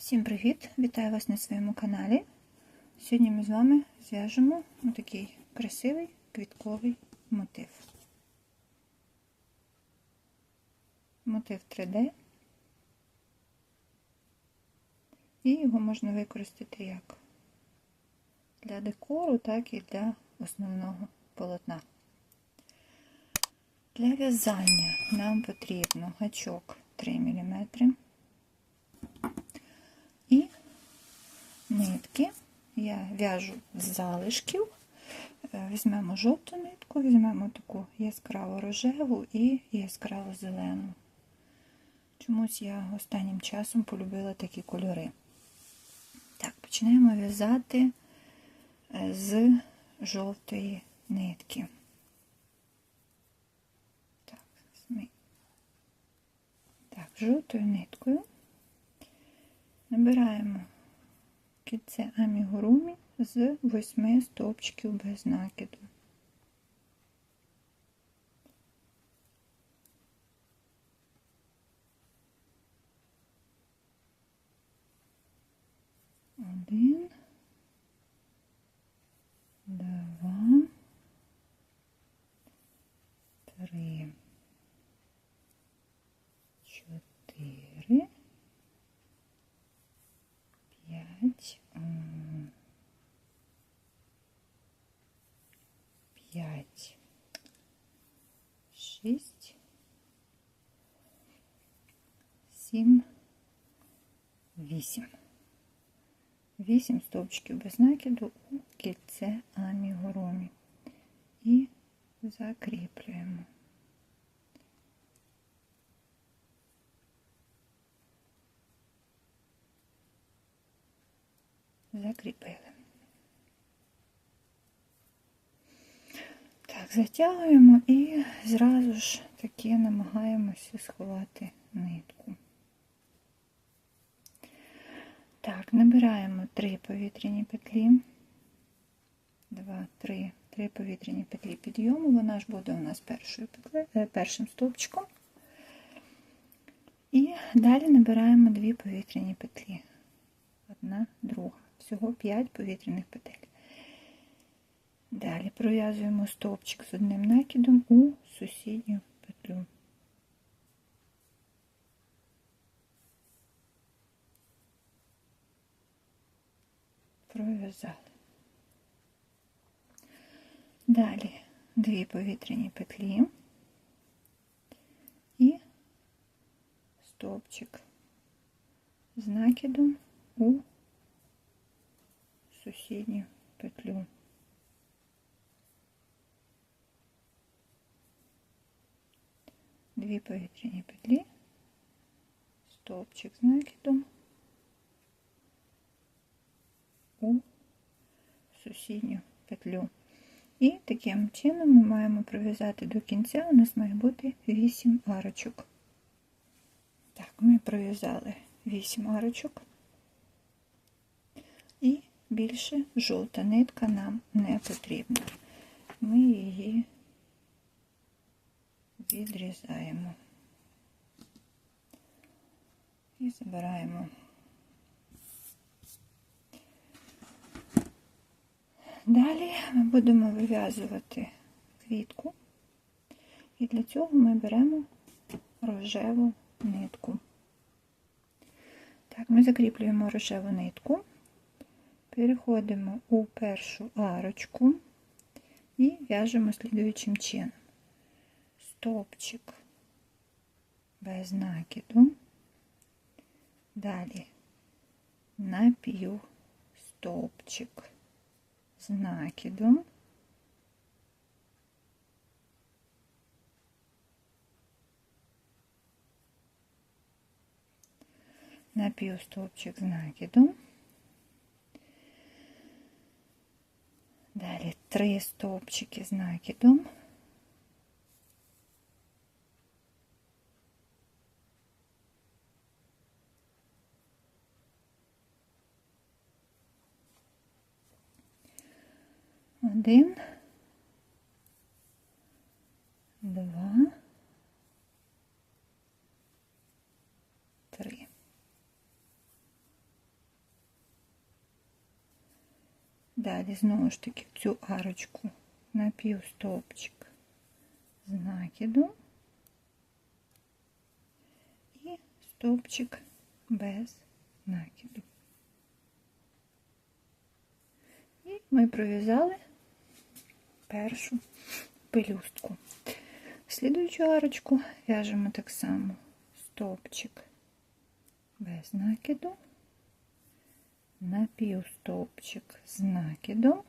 Всім привіт! Вітаю вас на своєму каналі. Сьогодні ми з вами зв'яжемо такий красивий квітковий мотив. Мотив 3D. І його можна використати як для декору, так і для основного полотна. Для в'язання нам потрібно гачок 3 мм і нитки. Я в'яжу з залишків. Е, візьмемо жовту нитку, візьмемо таку яскраво рожеву і яскраво зелену. Чомусь я останнім часом полюбила такі кольори. Так, починаємо в'язати е, з жовтої нитки. Так, так, жовтою ниткою набираємо кільце амігурумі з восьми стовпчиків без накиду. Один, два, три, чотири, п'ять, м, п'ять, шість, сім, вісім. Вісім стовпчиків без накиду у кільце амігуромі і закріплюємо. Закріпили. Так, затягуємо і зразу ж таки намагаємося сховати нитку. Так, набираємо три повітряні петлі. Два, три, три повітряні петлі підйому. Вона ж буде у нас першою петле, е, першим стовпчиком. І далі набираємо дві повітряні петлі. Одна, друга. Всього 5 повітряних петель. Далі пров'язуємо стовпчик з одним накидом у сусідню петлю. Пров'язали. Далі дві повітряні петлі і стовпчик з накидом у сусідню петлю. Дві повітряні петлі, стовпчик з накидом у сусідню петлю. І таким чином ми маємо пров'язати до кінця, у нас має бути 8 арочок. Так, ми пров'язали 8 арочок. І більше жовта нитка нам не потрібна. Ми її відрізаємо і забираємо. Далі ми будемо вив'язувати квітку, і для цього ми беремо рожеву нитку. Так, ми закріплюємо рожеву нитку, переходимо у першу арочку і в'яжемо слідуючим чином. Стопчик без накиду, далі напів стовпчик з накидом. Напівстовпчик з накидом. Далі три стовпчики з накидом. Один. Два. Три. Далі знову ж таки в цю арочку напів стовпчик з накиду і стовпчик без накиду. І ми пров'язали першу пелюстку. Слідуючу арочку в'яжемо так само. Стовпчик без накиду, напівстовпчик з накидом,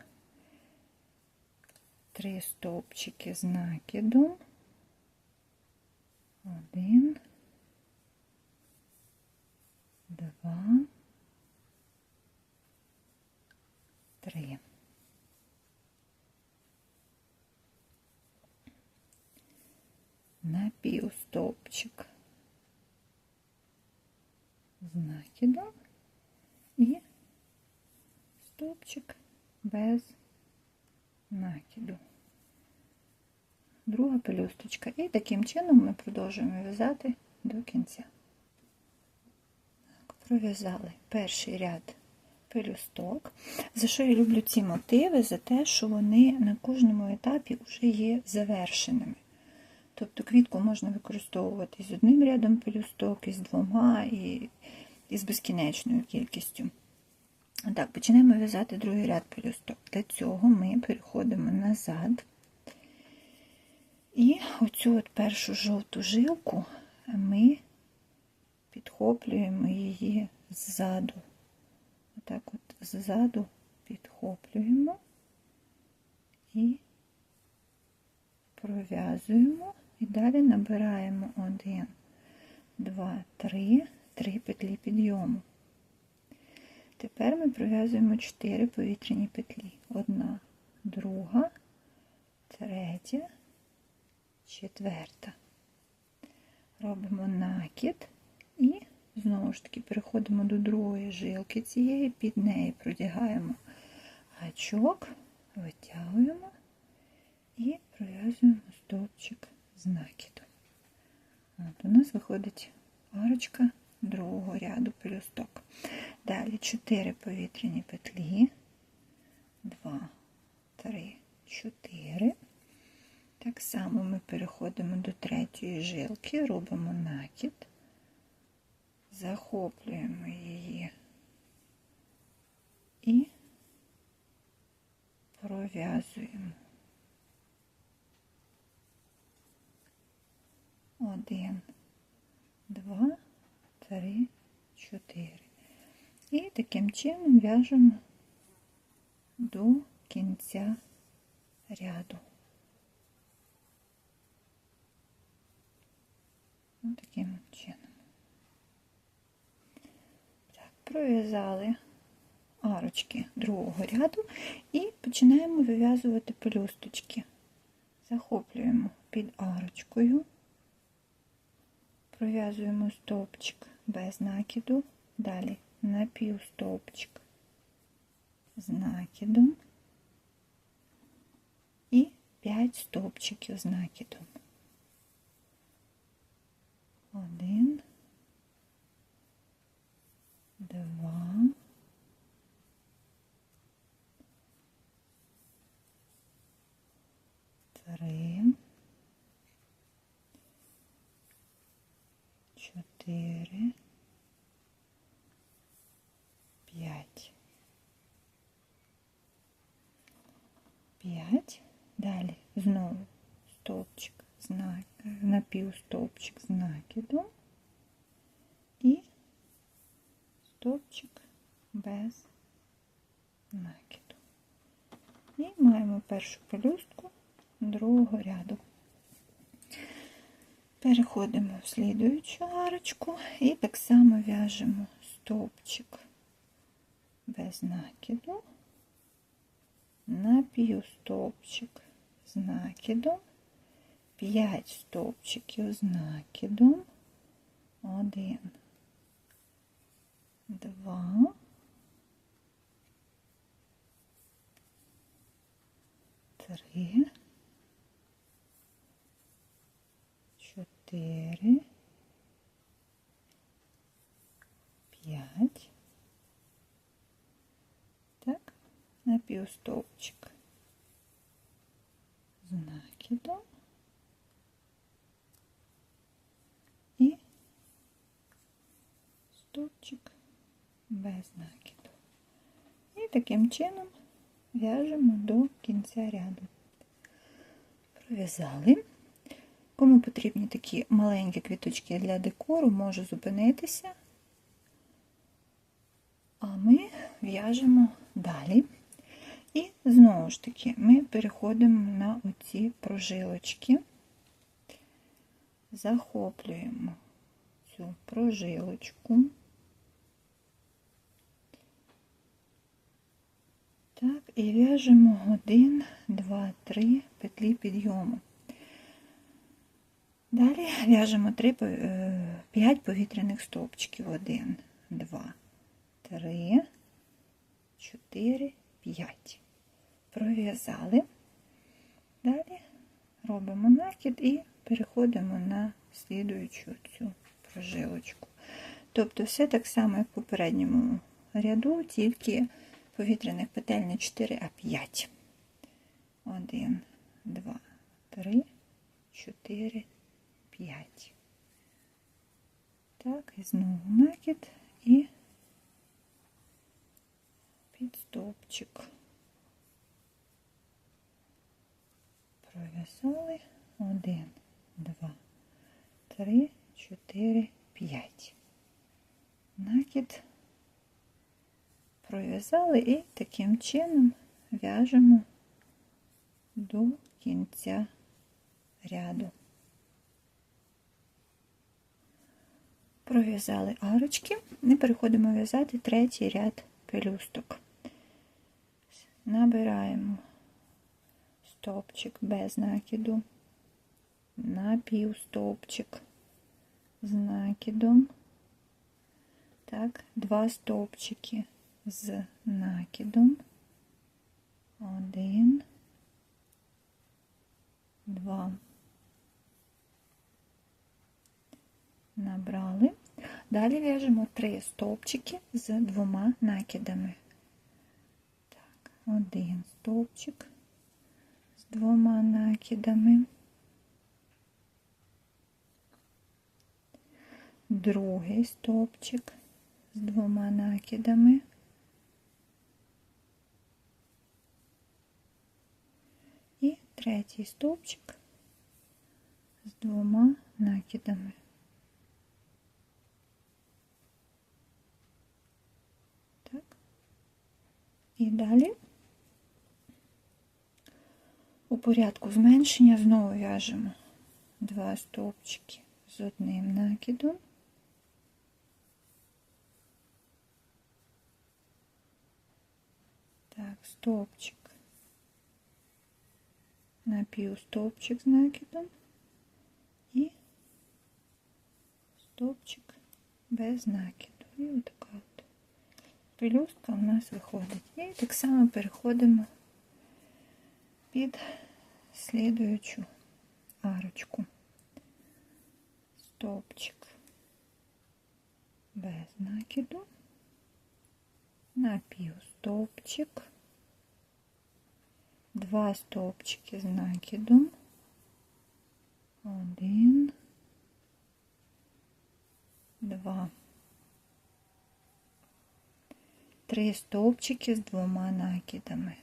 три стовпчики з накидом, один, два, три. Напівстовпчик з накидом і стовпчик без накиду. Друга пелюсточка. І таким чином ми продовжуємо в'язати до кінця. Так, Пров'язали перший ряд пелюсток. За що я люблю ці мотиви? За те, що вони на кожному етапі вже є завершеними. Тобто квітку можна використовувати з одним рядом пелюсток, і з двома, і, і з безкінечною кількістю. Так, починаємо в'язати другий ряд пелюсток. Для цього ми переходимо назад. І оцю от першу жовту жилку ми підхоплюємо її ззаду. Отак от ззаду підхоплюємо і пров'язуємо. І далі набираємо 1, 2, 3, 3 петлі підйому. Тепер ми пров'язуємо 4 повітряні петлі. Одна, друга, третя, четверта. Робимо накид і знову ж таки переходимо до другої жилки цієї, під неї продягаємо гачок, витягуємо і пров'язуємо стовпчик з. От, У нас виходить арочка другого ряду пелюсток. Далі 4 повітряні петлі, 2, 3, 4. Так само ми переходимо до третьої жилки, робимо накид, захоплюємо її і пров'язуємо. Один, два, три, чотири. І таким чином в'яжемо до кінця ряду. Ось таким чином. Так, пров'язали арочки другого ряду і починаємо вив'язувати пелюсточки. Захоплюємо під арочкою пров'язуємо стовпчик без накиду, далі напівстовпчик з накидом і 5 стовпчиків з накидом. Один, два, три. чотири, п'ять. П'ять. Далі знову стовпчик знак, напівстовпчик з накидом і стовпчик без накиду. І маємо першу пелюстку другого ряду. Переходимо в слідуючу арочку і так само в'яжемо стовпчик без накиду, напівстовпчик з накидом, 5 стовпчиків з накидом, 1, 2, 3, чотири, п'ять. Так, півстовпчик з накидом і стовпчик без накиду. І таким чином в'яжемо до кінця ряду. Пров'язали. Кому потрібні такі маленькі квіточки для декору, можу зупинитися. А ми в'яжемо далі. І знову ж таки ми переходимо на оці прожилочки, захоплюємо цю прожилочку. Так, і в'яжемо 1, 2, 3 петлі підйому. Далі в'яжемо 5 повітряних стовпчиків. 1, 2, 3, 4, 5. Пров'язали. Далі робимо накид і переходимо на слідуючу цю прожилочку. Тобто все так само, як в попередньому ряду, тільки повітряних петель не 4, а 5. 1, 2, 3, 4, 5. Так, і знову накид і підстопчик. Пров'язали 1, 2, 3, 4, 5. Накид пров'язали і таким чином в'яжемо до кінця ряду. Пров'язали арочки і переходимо в'язати третій ряд пелюсток. Набираємо стовпчик без накиду, напівстовпчик з накидом, так, два стовпчики з накидом, один, два. Набрали. Далі в'яжемо три стовпчики з двома накидами. Так, один стовпчик з двома накидами. Другий стовпчик з двома накидами. І третій стовпчик з двома накидами. Так. І далі у порядку зменшення знову в'яжемо два стовпчики з одним накидом. Так, стовпчик, напівстовпчик з накидом і стовпчик без накиду. І отака от пелюстка у нас виходить. І так само переходимо під слідуючу арочку. Стовпчик без накиду, напівстовпчик, два стовпчики з накидом, один, два, три стовпчики з двома накидами.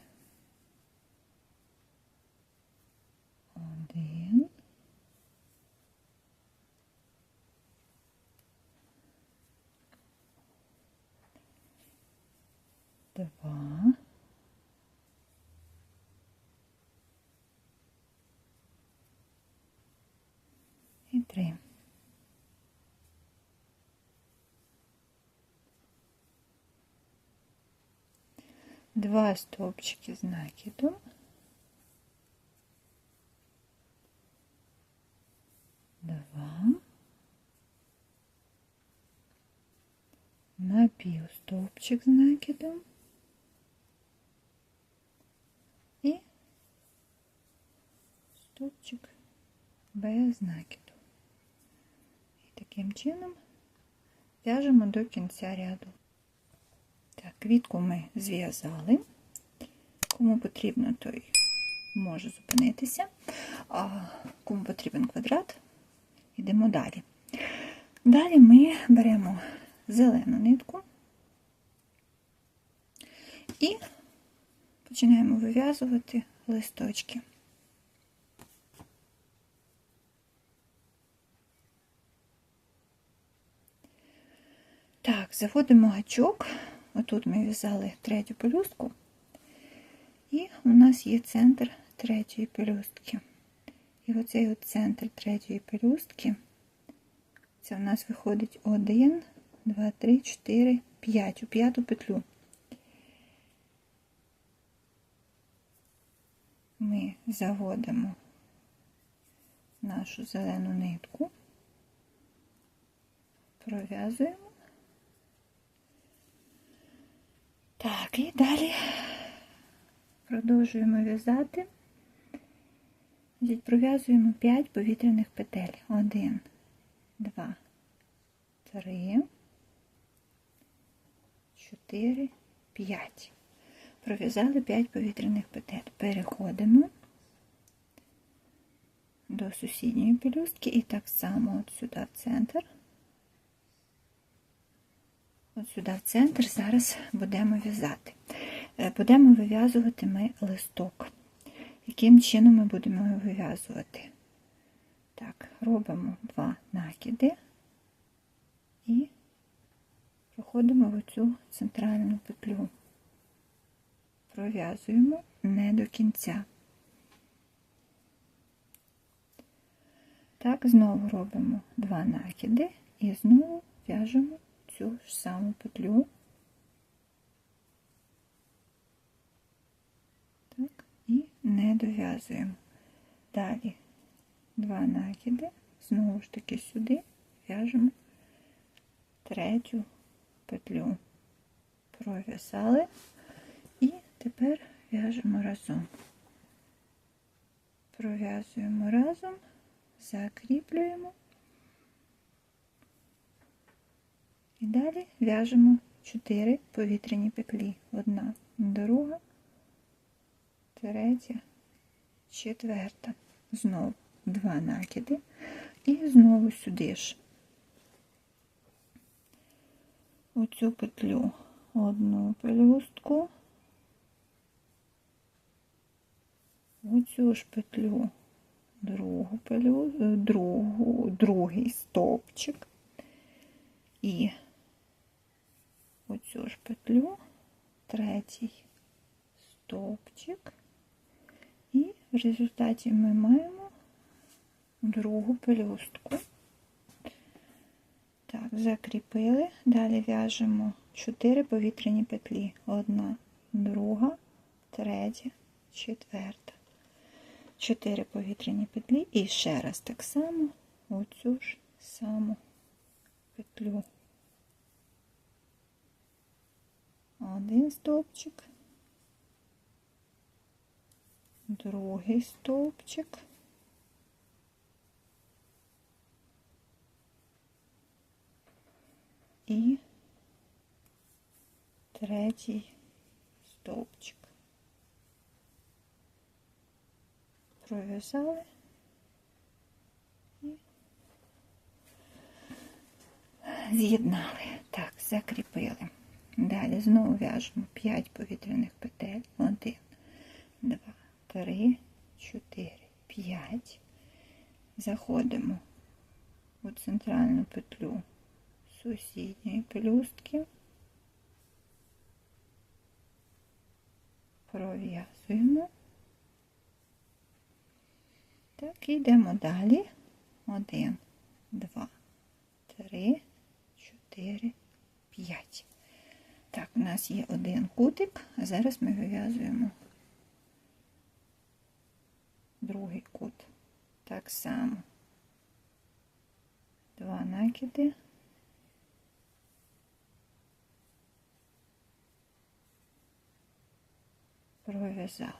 Один. Два. 2 столбчики накиду два. Набил столбчик накидом и столбчик без накиду и таким чином вяжем до конца ряду. Так, квітку ми зв'язали. Кому потрібно, той може зупинитися. А кому потрібен квадрат, йдемо далі. Далі ми беремо зелену нитку і починаємо вив'язувати листочки. Так, заводимо гачок. Отут ми в'язали третю пелюстку, і у нас є центр третьої пелюстки. І оцей от центр третьої пелюстки, це у нас виходить 1, 2, 3, 4, 5 у п'яту петлю. Ми заводимо нашу зелену нитку, пров'язуємо. Так, і далі продовжуємо в'язати. Пров'язуємо 5 повітряних петель. 1, 2, 3, 4, 5. Пров'язали 5 повітряних петель. Переходимо до сусідньої пелюстки і так само от сюди в центр. От сюди в центр зараз будемо в'язати. Е, будемо вив'язувати ми листок. Яким чином ми будемо його вив'язувати? Так, робимо два накиди і проходимо в оцю центральну петлю. Пров'язуємо не до кінця. Так, знову робимо два накиди і знову в'яжемо цю ж саму петлю. Так, і не дов'язуємо. Далі два накиди, знову ж таки сюди в'яжемо третю петлю. Пров'язали і тепер в'яжемо разом. Пров'язуємо разом, закріплюємо. І далі в'яжемо 4 повітряні петлі. Одна, друга, третя, четверта. Знову два накиди і знову сюди ж. У цю петлю одну пелюстку, у цю ж петлю другу пелю, другу, другий стовпчик і оцю ж петлю, третій стовпчик, і в результаті ми маємо другу пелюстку. Так, закріпили, далі в'яжемо 4 повітряні петлі. Одна, друга, третя, четверта. 4 повітряні петлі і ще раз так само оцю ж саму петлю. Один стовпчик, другий стовпчик, і третій стовпчик. Пров'язали з'єднали. Так, закріпили. Знову в'яжемо 5 повітряних петель. 1, 2, 3, 4, 5. Заходимо у центральну петлю сусідньої пелюстки, пров'язуємо. Так, йдемо далі. 1, 2, 3, 4, 5. Так, у нас є один кутик, а зараз ми вив'язуємо другий кут. Так само два накиди. Пров'язали.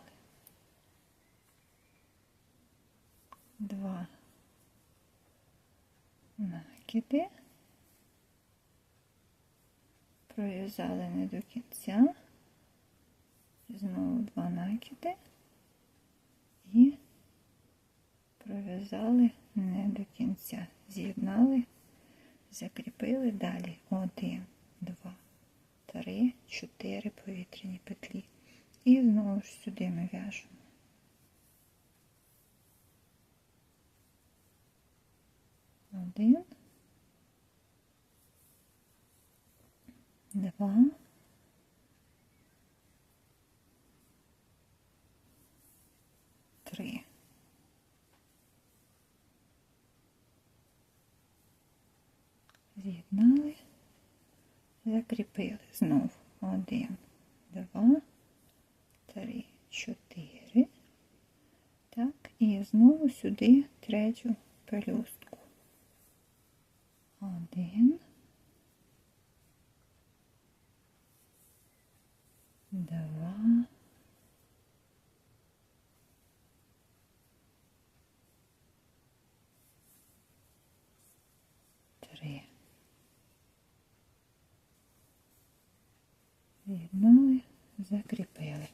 Два накиди. Пров'язали не до кінця Знову два накиди і пров'язали не до кінця. З'єднали, закріпили далі. Один, два, три, чотири повітряні петлі. І знову ж сюди ми в'яжемо. Один, два, три. З'єднали, закріпили знову. Один, два, три, чотири. Так, і знову сюди третю пелюстку. Один. Два. Три. З'єднали, закріпили.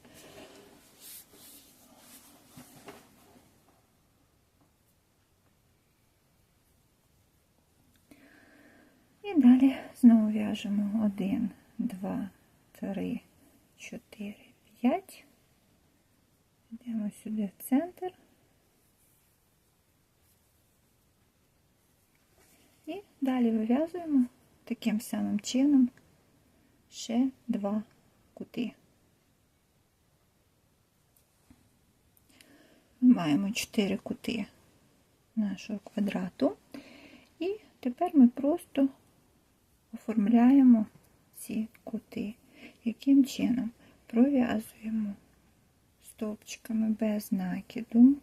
І далі знову в'яжемо 1, 2, 3, 4, 5. Йдемо сюди в центр. І далі вив'язуємо таким самим чином ще два кути. Маємо 4 кути нашого квадрату. І тепер ми просто оформляємо ці кути. Яким чином? Пров'язуємо стовпчиками без накиду.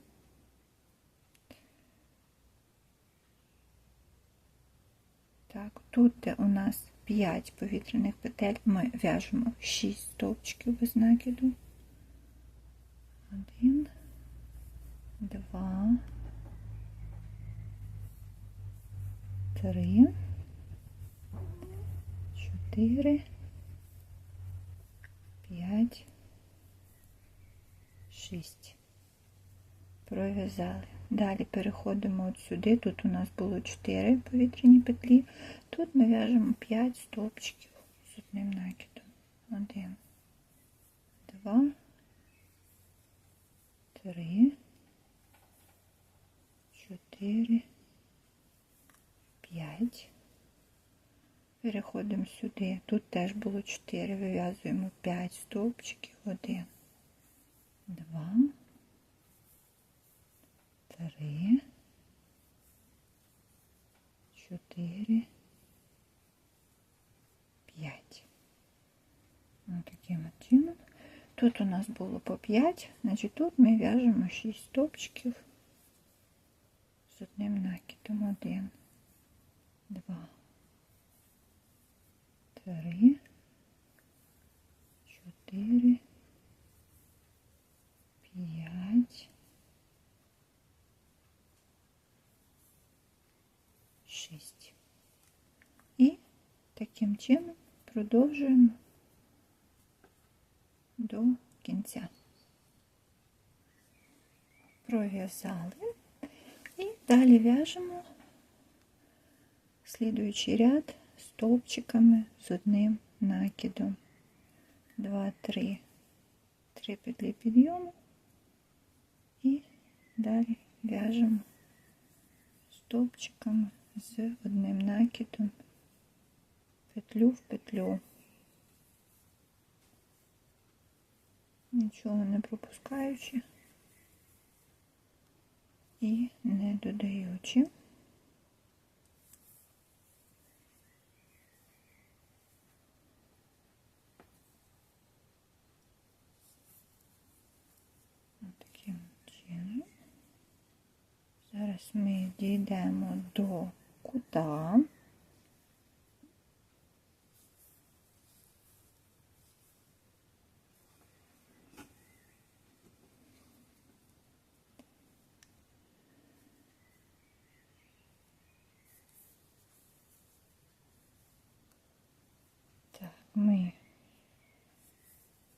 Так, тут, де у нас 5 повітряних петель, ми в'яжемо 6 стовпчиків без накиду. Один, два, три, чотири, п'ять, шість. Пров'язали. Далі переходимо от сюди. Тут у нас було 4 повітряні петлі. Тут ми в'яжемо 5 стовпчиків з одним накидом. Один, два, три, чотири, п'ять. Переходимо сюди. Тут теж було 4. Вив'язуємо 5 стовпчиків. Один, два, три, чотири, п'ять. Ось таким от чином. Тут у нас було по 5, значить тут ми в'яжемо 6 стовпчиків з одним накидом. Один, два, три, чотири, п'ять, шість. І таким чином продовжуємо до кінця. Пров'язали і далі в'яжемо слідуючий ряд стовпчиками з одним накидом. 2, 3, 3 петлі підйому і далі в'яжемо стовпчиками з одним накидом петлю в петлю. Нічого не пропускаючи і не додаючи. Таким чином. Зараз ми дійдемо до кута. Так, ми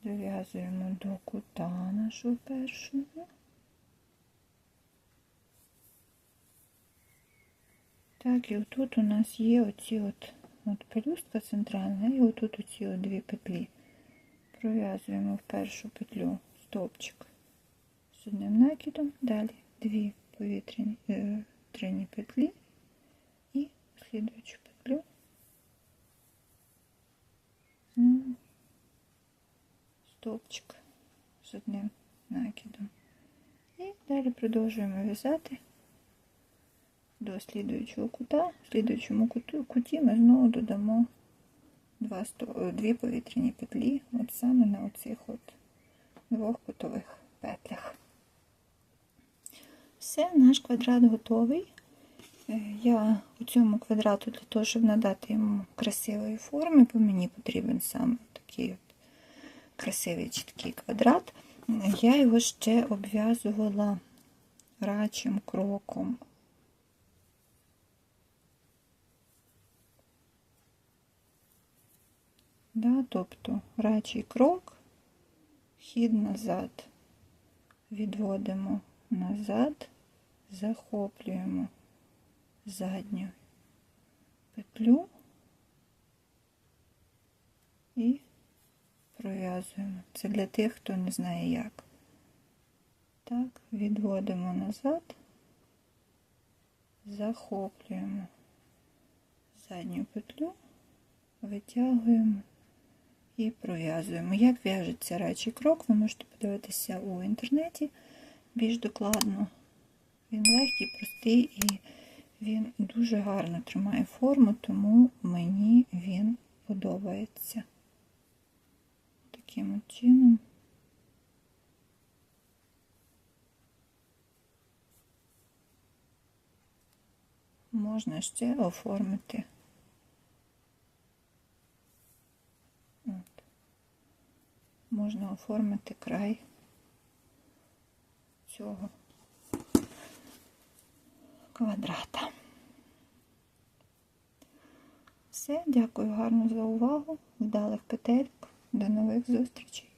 прив'язуємо до кута нашого першого. Так, і отут у нас є оці от, от пелюстка центральна, і отут оці от дві петлі. Пров'язуємо в першу петлю стовпчик з одним накидом, далі дві повітряні е, петлі і слідуючу петлю знову стовпчик з одним накидом. І далі продовжуємо в'язати до слідуючого кута. В слідуючому куті ми знову додамо е, дві повітряні петлі, от саме на оцих от двох кутових петлях. Все, наш квадрат готовий. Е, Я у цьому квадрату для того, щоб надати йому красивої форми, бо мені потрібен саме такий от красивий чіткий квадрат. Я його ще обв'язувала рачим кроком. Да, тобто рачий крок, хід назад, відводимо назад, захоплюємо задню петлю і пров'язуємо. Це для тих, хто не знає як. Так, відводимо назад, захоплюємо задню петлю, витягуємо і пров'язуємо. Як в'яжеться рачий крок, ви можете подивитися у інтернеті більш докладно. Він легкий, простий і він дуже гарно тримає форму, тому мені він подобається. Таким чином. Можна ще оформити. Можна оформити край цього квадрата. Все, дякую гарно за увагу. Вдалих петельок. До нових зустрічей.